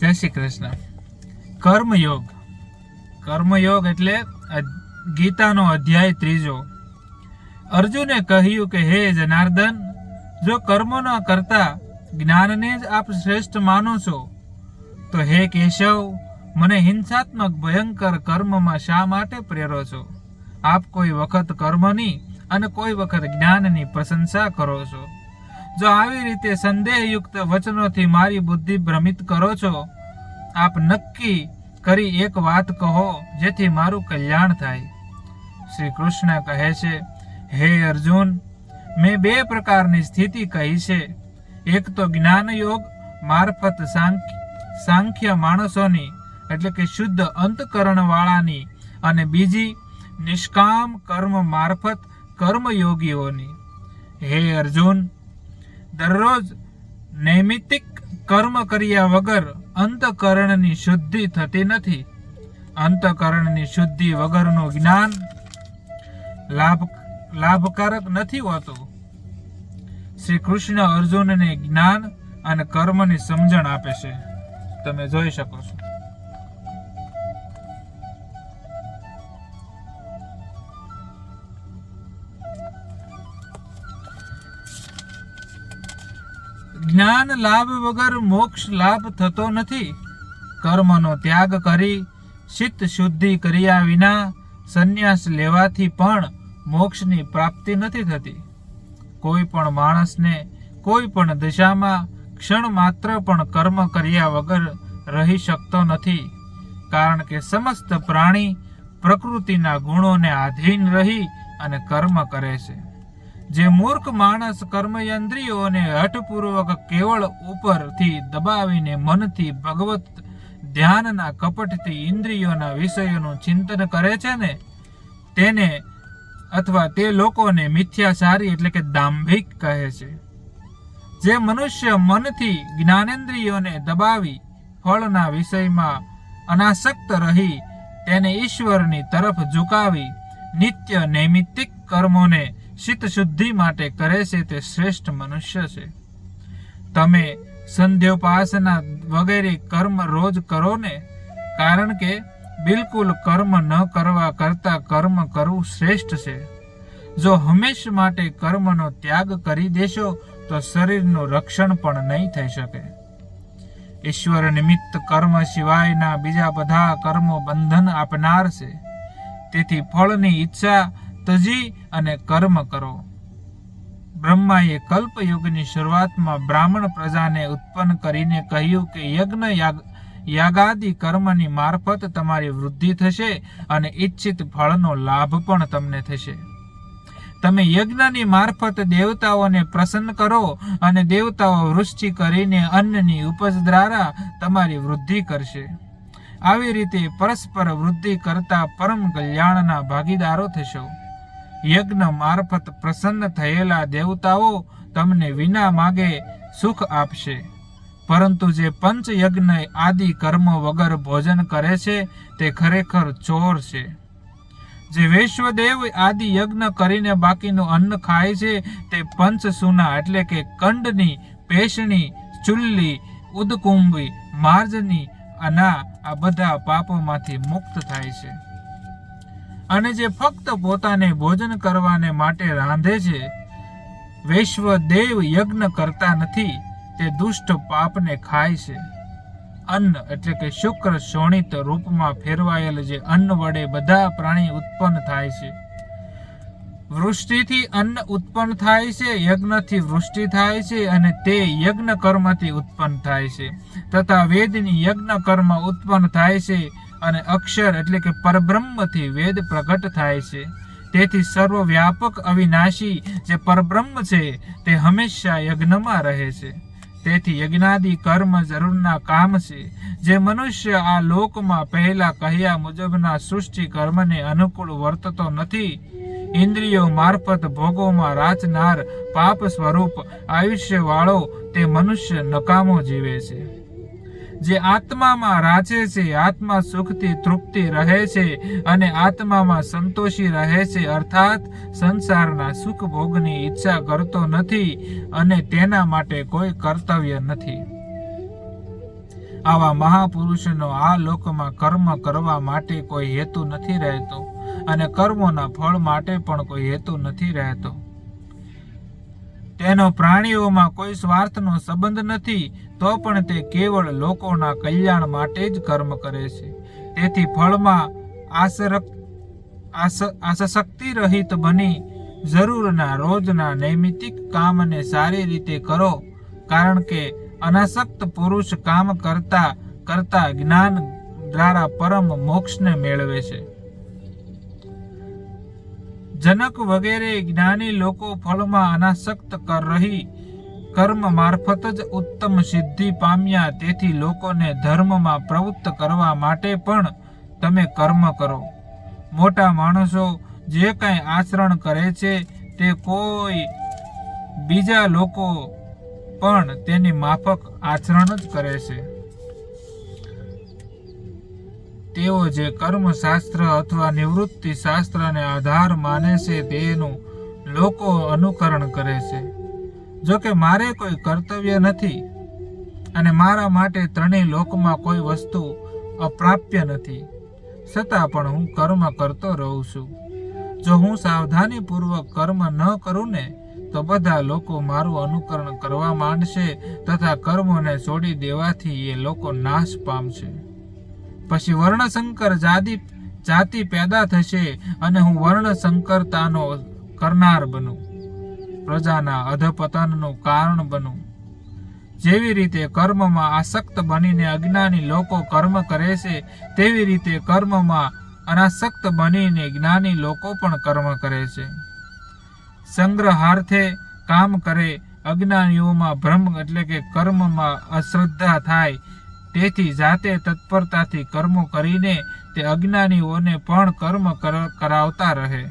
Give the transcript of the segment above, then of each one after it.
જય શ્રી કૃષ્ણ. કર્મયોગ. કર્મયોગ એટલે ગીતાનો અધ્યાય ત્રીજો. અર્જુને કહ્યું કે, હે જનાર્દન, જો કર્મ ન કરતા જ્ઞાનને જ આપ શ્રેષ્ઠ માનો છો, તો હે કેશવ, મને હિંસાત્મક ભયંકર કર્મમાં શા માટે પ્રેરો છો? આપ કોઈ વખત કર્મની અને કોઈ વખત જ્ઞાનની પ્રશંસા કરો છો. જો આવી રીતે સંદેહયુક્ત વચનોથી મારી બુદ્ધિ ભ્રમિત કરો છો, આપ નક્કી કરી એક વાત કહો, જેથી મારું કલ્યાણ થાય. શ્રી કૃષ્ણ કહે છે, હે અર્જુન, મેં બે પ્રકારની સ્થિતિ કહી છે. એક તો જ્ઞાન યોગ મારફત સાંખ્ય માણસોની, એટલે કે શુદ્ધ અંતકરણ વાળાની અને બીજી નિષ્કામ કર્મ મારફત કર્મયોગીઓની. હે અર્જુન દરરોજ નૈમિતિક કર્મ કર્યા વગર અંતકરણની શુદ્ધિ થતી નથી. અંતકરણની શુદ્ધિ વગરનું જ્ઞાન લાભ, લાભકારક નથી હોતું. શ્રી કૃષ્ણ અર્જુનને જ્ઞાન અને કર્મની સમજણ આપે છે. તમે જોઈ શકો છો. જ્ઞાન લાભ વગર મોક્ષ લાભ થતો નથી. કર્મનો ત્યાગ કરી ચિત્ત શુદ્ધિ કર્યા વિના સંન્યાસ લેવાથી પણ મોક્ષની પ્રાપ્તિ નથી થતી. કોઈ પણ માણસને કોઈ પણ દિશામાં ક્ષણ માત્ર પણ કર્મ કર્યા વગર રહી શકતો નથી, કારણ કે સમસ્ત પ્રાણી પ્રકૃતિના ગુણોને આધીન રહી અને કર્મ કરે છે. જે મૂર્ખ માણસ કર્મયંત્રીઓને હઠપૂર્વક કેવળ ઉપરથી દબાવીને મનથી ભગવત ધ્યાનના કપટથી ઇન્દ્રિયોના વિષયોનું ચિંતન કરે છે ને, તેને અથવા તે લોકોને મિથ્યાચારી એટલે કે દાંભિક કહે છે. જે મનુષ્ય મનથી જ્ઞાનેન્દ્રિયોને દબાવી ફળના વિષયમાં અનાસક્ત રહી, તેને ઈશ્વરની તરફ ઝુકાવી, નિત્ય નૈમિત્તિક કર્મોને ચિત્ત શુદ્ધિ માટે કરે છે તે શ્રેષ્ઠ મનુષ્ય છે. તમે સંધ્યોપાસના વગેરે કર્મ રોજ કરો ને, કારણ કે બિલકુલ કર્મ ન કરવા કરતા કર્મ કરવું શ્રેષ્ઠ છે. જો હંમેશ માટે કર્મનો ત્યાગ કરી દેશો, તો શરીરનું રક્ષણ પણ નહીં થઈ શકે. ઈશ્વર નિમિત્ત કર્મ સિવાયના બીજા બધા કર્મો બંધન આપનાર છે. તેથી ફળની ઈચ્છા તજી અને કર્મ કરો. બ્રહ્માએ કલ્પયુગની શરૂઆતમાં બ્રાહ્મણ પ્રજાને ઉત્પન્ન કરીને કહ્યું કે યજ્ઞ યાગ, યાગાદિ કર્મની મારફત તમારી વૃદ્ધિ થશે અને ઈચ્છિત ફળનો લાભ પણ તમને થશે. તમે યજ્ઞની મારફત દેવતાઓને પ્રસન્ન કરો અને દેવતાઓ વૃષ્ટિ કરીને અન્નની ઉપજ દ્વારા તમારી વૃદ્ધિ કરશે. આવી રીતે પરસ્પર વૃદ્ધિ કરતા પરમ કલ્યાણના ભાગીદારો થશો. યજ્ઞ મારફત પ્રસન્ન થયેલા દેવતાઓ તમને વિના માગે સુખ આપશે. પરંતુ જે પંચ યજ્ઞ આદિ કર્મ વગર ભોજન કરે છે, તે ખરેખર ચોર છે. જે વૈશ્વદેવ આદિ યજ્ઞ કરીને બાકીનું અન્ન ખાય છે, તે પંચસુના એટલે કે કંડની, પેશણી, ચુલ્લી, ઉદકુંભી, માર્જની અના આ બધા પાપોમાંથી મુક્ત થાય છે. અને જે ફક્ત પોતાને ભોજન કરવાને માટે રાંધે છે વૈશ્વદેવ યજ્ઞ કરતા નથી, તે દુષ્ટ પાપને ખાય છે. અન્ન એટલે કે શુક્ર શોણિત રૂપમાં ફેરવાયેલ જે અન્ન વડે બધા પ્રાણી ઉત્પન્ન થાય છે. વૃષ્ટિથી અન્ન ઉત્પન્ન થાય છે, યજ્ઞથી વૃષ્ટિ થાય છે અને તે યજ્ઞ કર્મથી ઉત્પન્ન થાય છે. તથા વેદની યજ્ઞ કર્મ ઉત્પન્ન થાય છે અને અક્ષર એટલે કે પરબ્રહ્મથી વેદ પ્રગટ થાય છે. તેથી સર્વવ્યાપક અવિનાશી જે પરબ્રહ્મ છે, તે હંમેશા યજ્ઞમાં રહે છે. તેથી યજ્ઞાદિ કર્મ જરૂરના કામ છે, જે મનુષ્ય આ લોકમાં પહેલા કહ્યા મુજબના સૃષ્ટિ કર્મને અનુકૂળ વર્તતો નથી. ઇન્દ્રિયો મારફત ભોગોમાં રાચનાર પાપ સ્વરૂપ આયુષ્યવાળો તે મનુષ્ય નકામો જીવે છે. જે આત્મામાં રાચે છે, આત્મા સુખથી તૃપ્તિ રહે છે અને આત્મામાં સંતોષી રહે છે, અર્થાત સંસારના સુખ ભોગની ઈચ્છા કરતો નથી અને તેના માટે કોઈ કર્તવ્ય નથી. આવા મહાપુરુષનો આ લોકમાં કર્મ કરવા માટે કોઈ હેતુ નથી રહેતો અને કર્મોના ફળ માટે પણ કોઈ હેતુ નથી રહેતો. તેનો પ્રાણીઓમાં કોઈ સ્વાર્થનો સંબંધ નથી, તો પણ તે કેવળ લોકોના કલ્યાણ માટે જ કર્મ કરે છે. તેથી ફળમાં આસરક આસ- આસક્તિ રહિત બની જરૂરના રોજના નૈમિતિક કામને સારી રીતે કરો, કારણ કે અનાસક્ત પુરુષ કામ કરતા કરતા જ્ઞાન દ્વારા પરમ મોક્ષને મેળવે છે. જનક વગેરે જ્ઞાની લોકો ફળમાં અનાસક્ત કર રહી, કર્મ મારફત જ ઉત્તમ સિદ્ધિ પામ્યા. તેથી લોકોને ધર્મમાં પ્રવૃત્ત કરવા માટે પણ તમે કર્મ કરો. મોટા માણસો જે કાંઈ આચરણ કરે છે તે કોઈ બીજા લોકો પણ તેની માફક આચરણ જ કરે છે. તેઓ જે કર્મશાસ્ત્ર અથવા નિવૃત્તિ શાસ્ત્રને આધાર માને છે તેનું લોકો અનુકરણ કરે છે. જો કે મારે કોઈ કર્તવ્ય નથી અને મારા માટે ત્રણેય લોકમાં કોઈ વસ્તુ અપ્રાપ્ય નથી. છતાં પણ હું કર્મ કરતો રહું છું. જો હું સાવધાનીપૂર્વક કર્મ ન કરું ને, તો બધા લોકો મારું અનુકરણ કરવા માંડશે તથા કર્મોને છોડી દેવાથી એ લોકો નાશ પામશે. પછી વર્ણશંકર જાતિ જાતિ પેદા થશે અને હું વર્ણશંકરતાનો કરનાર બનું. પ્રજાના અધપતનનું કારણ બનું. જેવી રીતે કર્મમાં આસક્ત બનીને અજ્ઞાની લોકો કર્મ કરે છે, તેવી રીતે કર્મમાં અનાસક્ત બનીને જ્ઞાની લોકો પણ કર્મ કરે છે. સંગ્રહાર્થે કામ કરે અજ્ઞાનીઓમાં ભ્રમ એટલે કે કર્મમાં અશ્રદ્ધા થાય તેથી જાતે તત્પરતાથી કર્મો કરીને તે અજ્ઞાનીઓને પણ કર્મ કરાવતા રહે.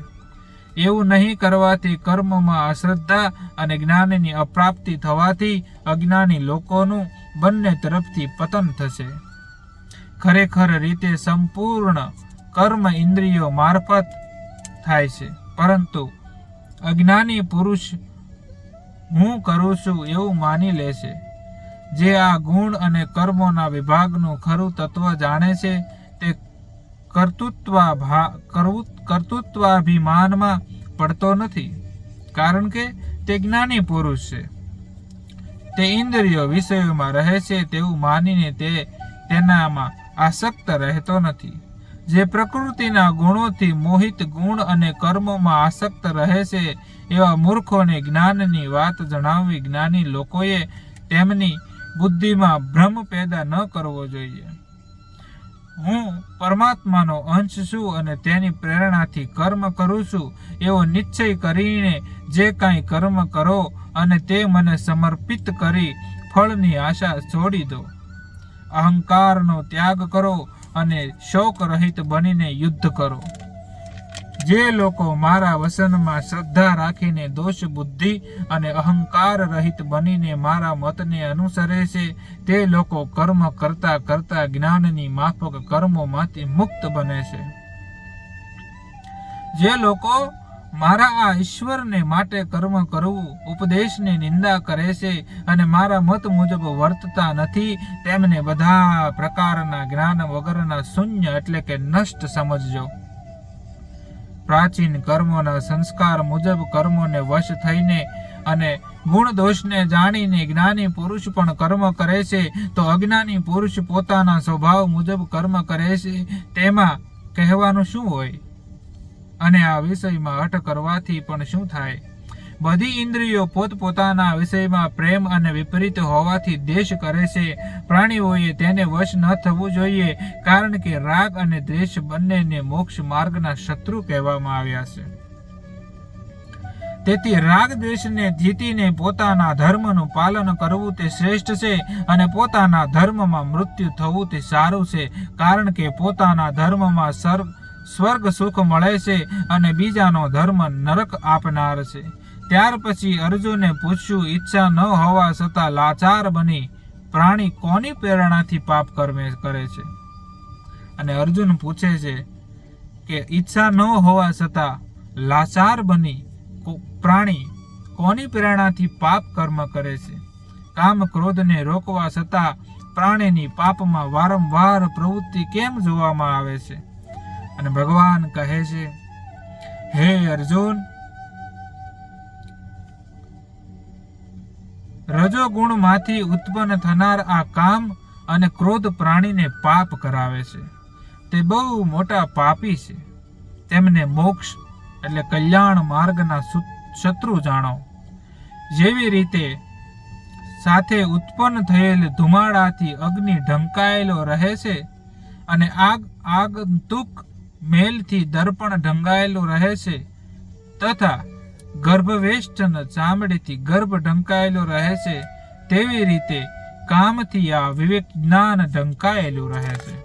એવું નહીં કરવાથી કર્મમાં અશ્રદ્ધા અને જ્ઞાનની અપ્રાપ્તિ થવાથી અજ્ઞાની લોકોનું બંને તરફથી પતન થશે. ખરેખર રીતે સંપૂર્ણ કર્મ ઇન્દ્રિયો મારફત થાય છે. પરંતુ અજ્ઞાની પુરુષ હું કરું છું એવું માની લે છે. જે આ ગુણ અને કર્મોના વિભાગનું ખરું તત્વ જાણે છે, તે કર્તૃત્વા કર્તૃત્વાભિમાનમાં પડતો નથી. કારણ કે તે જ્ઞાની પુરુષ છે. તે ઇન્દ્રિયો વિષયોમાં રહે છે તેવું માનીને તે તેનામાં આસક્ત રહેતો નથી. જે પ્રકૃતિના ગુણોથી મોહિત ગુણ અને કર્મોમાં આસક્ત રહે છે, એવા મૂર્ખોને જ્ઞાનની વાત જણાવવી જ્ઞાની લોકોએ તેમની બુદ્ધિમાં ભ્રમ પેદા ન કરવો જોઈએ. હું પરમાત્માનો અંશ છું અને તેની પ્રેરણાથી કર્મ કરું છું એવો નિશ્ચય કરીને જે કાંઈ કર્મ કરો અને તે મને સમર્પિત કરી ફળની આશા છોડી દો. અહંકારનો ત્યાગ કરો અને શોક રહિત બનીને યુદ્ધ કરો. જે લોકો મારા વસનમાં શ્રદ્ધા રાખીને દોષ, બુદ્ધિ અને અહંકાર રહિત બનીને મારા મતને અનુસરે છે, તે લોકો કર્મ કરતા કરતા જ્ઞાનની માફક કર્મોમાંથી મુક્ત બને છે. જે લોકો મારા આ ઈશ્વરને માટે કર્મ કરવું, ઉપદેશની નિંદા કરે છે અને મારા મત મુજબ વર્તતા નથી, તેમને બધા પ્રકારના જ્ઞાન વગરના શૂન્ય એટલે કે નષ્ટ સમજજો. પ્રાચીન કર્મોના સંસ્કાર મુજબ કર્મોને વશ થઈને અને ગુણ દોષને જાણીને જ્ઞાની પુરુષ પણ કર્મ કરે છે, તો અજ્ઞાની પુરુષ પોતાના સ્વભાવ મુજબ કર્મ કરે છે, તેમાં કહેવાનું શું હોય? અને આ વિષયમાં અટ કરવાથી પણ શું થાય? બધી ઇન્દ્રિયો પોતપોતાના વિષયમાં પ્રેમ અને વિપરીત હોવાથી દેશ કરે છે. પ્રાણીઓએ તેને વશ ન થવું જોઈએ, કારણ કે રાગ અને દ્વેષ બંનેને મોક્ષ માર્ગના શત્રુ કહેવામાં આવ્યા છે. તેથી રાગ દ્વેષને જીતીને પોતાના ધર્મનું પાલન કરવું તે શ્રેષ્ઠ છે અને પોતાના ધર્મમાં મૃત્યુ થવું તે સારું છે, કારણ કે પોતાના ધર્મમાં સર્વ, સ્વર્ગ સુખ મળે છે અને બીજાનો ધર્મ નરક આપનાર છે. ત્યાર પછી અર્જુને પૂછ્યું, ઈચ્છા ન હોવા છતાં લાચાર બની પ્રાણી કોની પ્રેરણાથી પાપ કર્મે કરે છે? અને અર્જુન પૂછે છે કે, ઈચ્છા ન હોવા છતાં લાચાર બની પ્રાણી કોની પ્રેરણાથી પાપ કર્મ કરે છે? કામ ક્રોધને રોકવા છતાં પ્રાણીની પાપમાં વારંવાર પ્રવૃત્તિ કેમ જોવામાં આવે છે? અને ભગવાન કહે છે, હે અર્જુન રજોગુણમાંથી ઉત્પન્ન થનાર આ કામ અને ક્રોધ પ્રાણીને પાપ કરાવે છે. તે બહુ મોટા પાપી છે. તેમને મોક્ષ એટલે કલ્યાણ માર્ગના શત્રુ જાણો. જેવી રીતે સાથે ઉત્પન્ન થયેલ ધુમાડાથી અગ્નિ ઢંકાયેલો રહે છે અને આગ, આગંતુક મેલથી દર્પણ ઢંકાયેલું રહે છે તથા ગર્ભવેષ્ટન ચામડીથી ગર્ભ ઢંકાયેલો રહે છે, તેવી રીતે કામથી આ વિવેક જ્ઞાન ઢંકાયેલું રહે છે.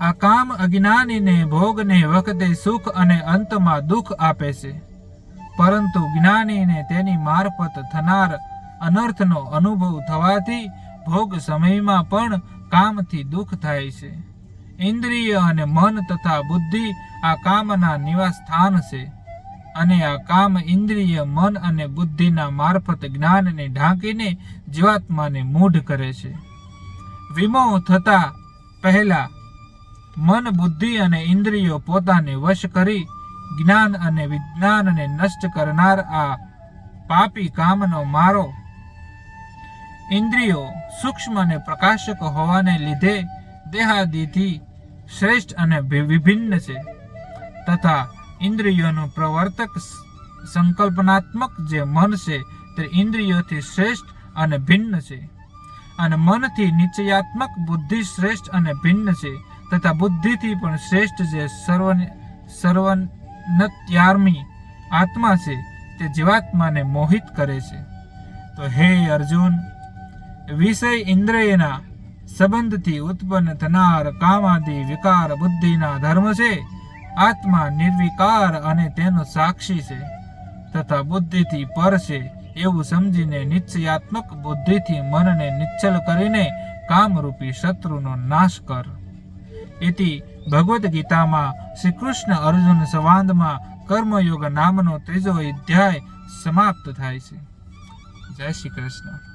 આ કામ અજ્ઞાનીને ભોગને વખતે સુખ અને અંતમાં દુઃખ આપે છે. પરંતુ જ્ઞાનીને તેની મારફત થનાર અનર્થનો અનુભવ થવાથી ભોગ સમયમાં પણ કામથી દુઃખ થાય છે. ઇન્દ્રિય અને મન તથા બુદ્ધિ આ કામના નિવાસ સ્થાન છે. અને આ કામ ઇન્દ્રિય, મન અને બુદ્ધિના મારફત જ્ઞાનને ઢાંકીને જીવાત્માને મૂઢ કરે છે. વિમોહ થતા પહેલા મન, બુદ્ધિ અને ઇન્દ્રિયો પોતાને વશ કરી જ્ઞાન અને વિજ્ઞાનને નષ્ટ કરનાર આ પાપી કામનો મારો ઇન્દ્રિયો સૂક્ષ્મ અને પ્રકાશક હોવાને લીધે દેહાદિથી શ્રેષ્ઠ અને વિભિન્ન છે. તથા ઇન્દ્રિયોનું પ્રવર્તક સંકલ્પનાત્મક જે મન છે તે ઇન્દ્રિયોથી શ્રેષ્ઠ અને ભિન્ન છે. અને મનથી નિશ્ચયાત્મક બુદ્ધિ શ્રેષ્ઠ અને ભિન્ન છે તથા બુદ્ધિથી પણ શ્રેષ્ઠ જે સર્વ સર્વનત્યાર્મી આત્મા છે તે જીવાત્માને મોહિત કરે છે. તો હે અર્જુન, વિષય ઇન્દ્રિયના સંબંધથી ઉત્પન્ન થનાર કામાદિ વિકાર બુદ્ધિના ધર્મ છે આત્મા નિર્વિકાર અને તેનો સાક્ષી છે તથા બુદ્ધિથી પર છે એવું સમજીને નિશ્ચયાત્મક બુદ્ધિથી મનને નિશ્ચલ કરીને કામરૂપી શત્રુનો નાશ કર. એથી ભગવદ્ ગીતામાં શ્રી કૃષ્ણ અર્જુન સંવાદમાં કર્મયોગ નામનો ત્રીજો અધ્યાય સમાપ્ત થાય છે. જય શ્રી કૃષ્ણ.